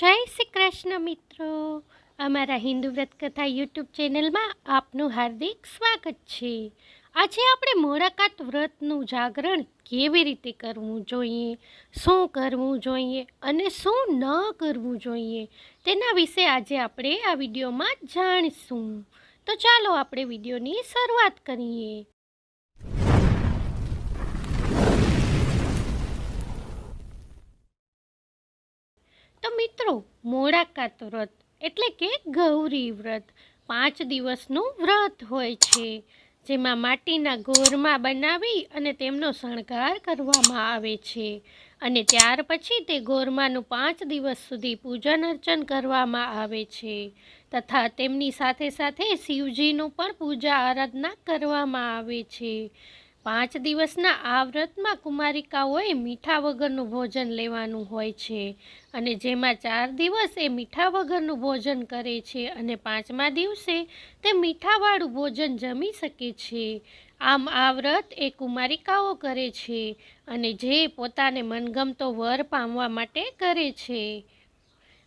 જય શ્રી કૃષ્ણ મિત્રો. અમારા હિન્દુ વ્રત કથા યુટ્યુબ ચેનલમાં આપનું હાર્દિક સ્વાગત છે. આજે આપણે મોડાકાત વ્રતનું જાગરણ કેવી રીતે કરવું જોઈએ, શું કરવું જોઈએ અને શું ન કરવું જોઈએ તેના વિશે આજે આપણે આ વિડીયોમાં જાણીશું. તો ચાલો આપણે વિડીયોની શરૂઆત કરીએ. મિત્રો મોડાકાત વ્રત એટલે કે ગૌરી વ્રત. પાંચ દિવસનું વ્રત હોય છે, જેમાં માટીના ગોરમાં બનાવી અને તેમનો શણગાર કરવામાં આવે છે. અને ત્યાર પછી તે ગોરમાનું પાંચ દિવસ સુધી પૂજન અર્ચન કરવામાં આવે છે. તથા તેમની સાથે સાથે શિવજીનું પણ પૂજા આરાધના કરવામાં આવે છે. પાંચ દિવસના આ વ્રતમાં કુમારિકાઓએ મીઠા વગરનું ભોજન લેવાનું હોય છે અને જેમાં ચાર દિવસ એ મીઠા વગરનું ભોજન કરે છે અને પાંચમા દિવસે તે મીઠાવાળું ભોજન જમી શકે છે. આમ આ વ્રત એ કુમારિકાઓ કરે છે અને જે પોતાને મનગમતો વર પામવા માટે કરે છે.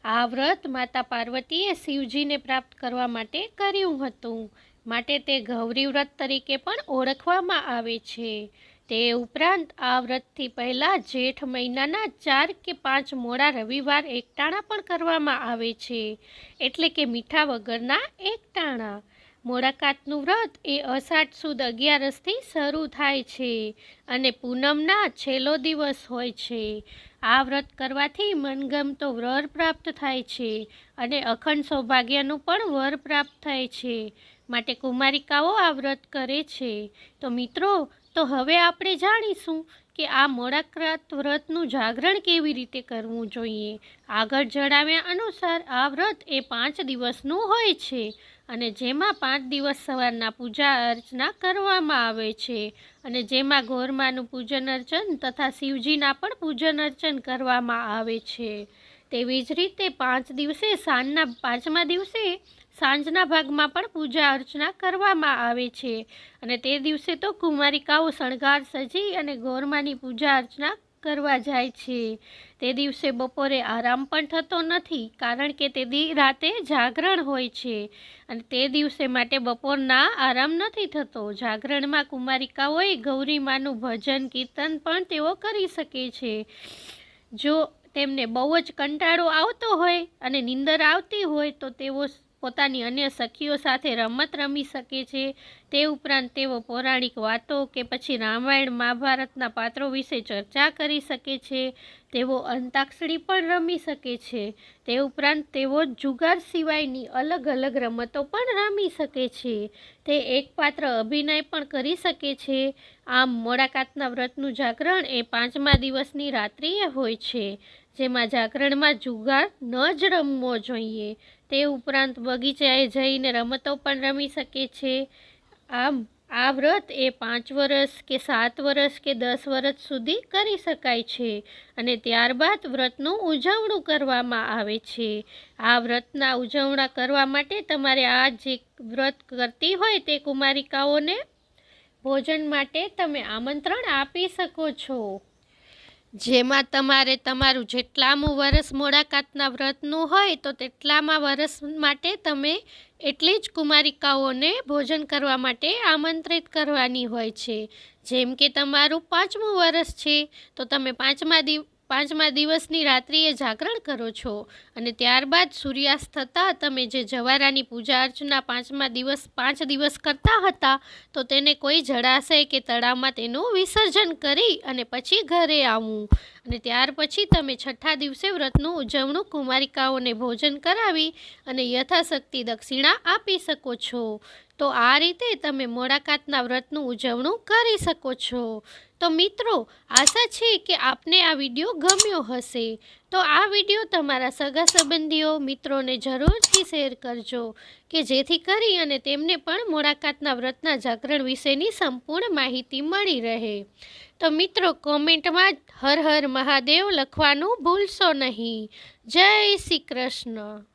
આ વ્રત માતા પાર્વતીએ શિવજીને પ્રાપ્ત કરવા માટે કર્યું હતું. માટે તે ગૌરી વ્રત તરીકે પણ ઓળખવામાં આવે છે. તે ઉપરાંત આ વ્રતથી પહેલાં જેઠ મહિનાના ચાર કે પાંચ મોડા રવિવાર એકટાણા પણ કરવામાં આવે છે. એટલે કે મીઠા વગરના એકટાણા. મોડાકાતનું વ્રત એ અષાઢ સુદ અગિયારસથી શરૂ થાય છે અને પૂનમના છેલ્લો દિવસ હોય છે. આ વ્રત કરવાથી મનગમતો વર પ્રાપ્ત થાય છે અને અખંડ સૌભાગ્યનું પણ વર પ્રાપ્ત થાય છે. માટે કુમારિકાઓ આ વ્રત કરે છે. તો મિત્રો, તો હવે આપણે જાણીશું કે આ મોડાક્રાત વ્રતનું જાગરણ કેવી રીતે કરવું જોઈએ. આગળ જણાવ્યા અનુસાર આ વ્રત એ પાંચ દિવસનું હોય છે. અને જેમાં પાંચ દિવસ સવારના પૂજા અર્ચના કરવામાં આવે છે. અને જેમાં ગોરમાનું પૂજન અર્ચન તથા શિવજીના પણ પૂજન અર્ચન કરવામાં આવે છે. તેવી જ રીતે પાંચ દિવસે સાંજના, પાંચમા દિવસે સાંજના ભાગમાં પણ પૂજા અર્ચના કરવામાં આવે છે. અને તે દિવસે તો કુમારિકાઓ શણગાર સજી અને ગોરમાની પૂજા અર્ચના કરવા જાય છે. તે દિવસે બપોરે આરામ પણ થતો નથી, કારણ કે તે દી રાતે જાગરણ હોય છે અને તે દિવસે માટે બપોરના આરામ નથી થતો. જાગરણમાં કુમારિકાઓએ ગૌરીમાનું ભજન, કીર્તન પણ તેઓ કરી શકે છે. જો તેમને બહુ જ કંટાળો આવતો હોય અને નીંદર આવતી હોય તો તેઓ પોતાની અન્ય સખીઓ સાથે રમત રમી શકે છે. તે ઉપરાંત તેઓ પૌરાણિક વાતો કે પછી રામાયણ, મહાભારતના પાત્રો વિશે ચર્ચા કરી શકે છે. તેઓ અંતાક્ષરી પણ રમી શકે છે. તે ઉપરાંત તેઓ જુગાર સિવાયની અલગ અલગ રમતો પણ રમી શકે છે. તે એક પાત્ર અભિનય પણ કરી શકે છે. આમ મોડાકાતના વ્રતનું જાગરણ એ પાંચમા દિવસની રાત્રિએ હોય છે, જેમાં જાગરણમાં જુગાર ન જ રમવો જોઈએ. તે ઉપરાંત બગીચાએ જઈને રમતો પણ રમી શકે છે. આમ, આ વ્રત એ પાંચ વર્ષ કે સાત વર્ષ કે દસ વર્ષ સુધી કરી શકાય છે અને ત્યારબાદ વ્રતનું ઉજવણું કરવામાં આવે છે. આ વ્રતના ઉજવણા કરવા માટે તમારે આ જે વ્રત કરતી હોય તે કુમારિકાઓને ભોજન માટે તમે આમંત્રણ આપી શકો છો. જેમાં તમારે તમારું જેટલામું વરસ મોડાકાતના વ્રતનું હોય તો તેટલામાં વરસ માટે તમે એટલી જ કુમારિકાઓને ભોજન કરવા માટે આમંત્રિત કરવાની હોય છે. જેમ કે તમારું પાંચમું વરસ છે, તો તમે પાંચમા દિવ પાંચમા દિવસની રાત્રિએ જાગરણ કરો છો અને ત્યારબાદ સૂર્યાસ્ત થતાં તમે જે જવારાની પૂજા અર્ચના પાંચમા દિવસ પાંચ દિવસ કરતા હતા, તો તેને કોઈ જળાશય કે તળાવમાં તેનું વિસર્જન કરી અને પછી ઘરે આવવું અને ત્યાર પછી તમે છઠ્ઠા દિવસે વ્રતનું ઉજવણું કુમારિકાઓને ભોજન કરાવી અને યથાશક્તિ દક્ષિણા આપી શકો છો. તો આ રીતે તમે મોળાકાતના વ્રતનું ઉજવણું કરી શકો છો. તો મિત્રો, આશા છે કે આપને આ વીડિયો ગમ્યો હશે. તો આ વીડિયો તમારા સગા સંબંધીઓ, મિત્રોને જરૂરથી શેર કરજો કે જેથી કરી અને તેમને પણ મોળાકાતના વ્રતના જાગરણ વિશેની સંપૂર્ણ માહિતી મળી રહે. તો મિત્રો, કોમેન્ટમાં હર હર મહાદેવ લખવાનું ભૂલશો નહીં. જય શ્રી કૃષ્ણ.